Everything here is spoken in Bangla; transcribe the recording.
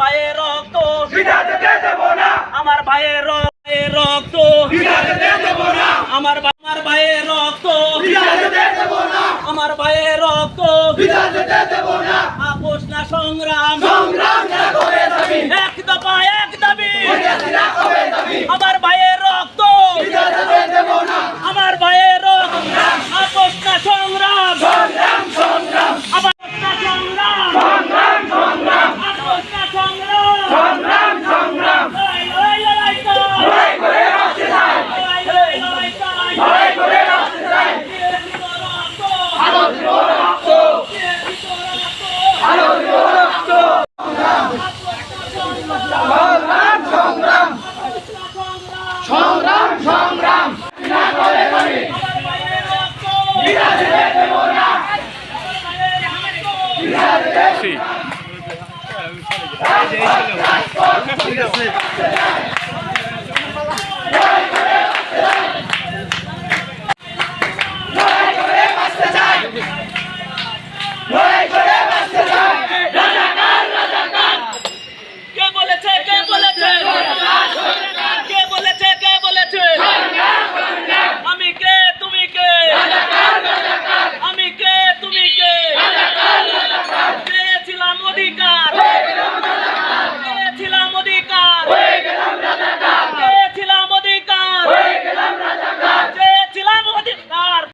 ভাইয়ের রক্ত। আমার ভাইয়ের রক্ত। আমার আমার ভাইয়ের রক্ত। আমার ভাইয়ের রক্ত। আপোষ না সংগ্রাম। ঠিক আছে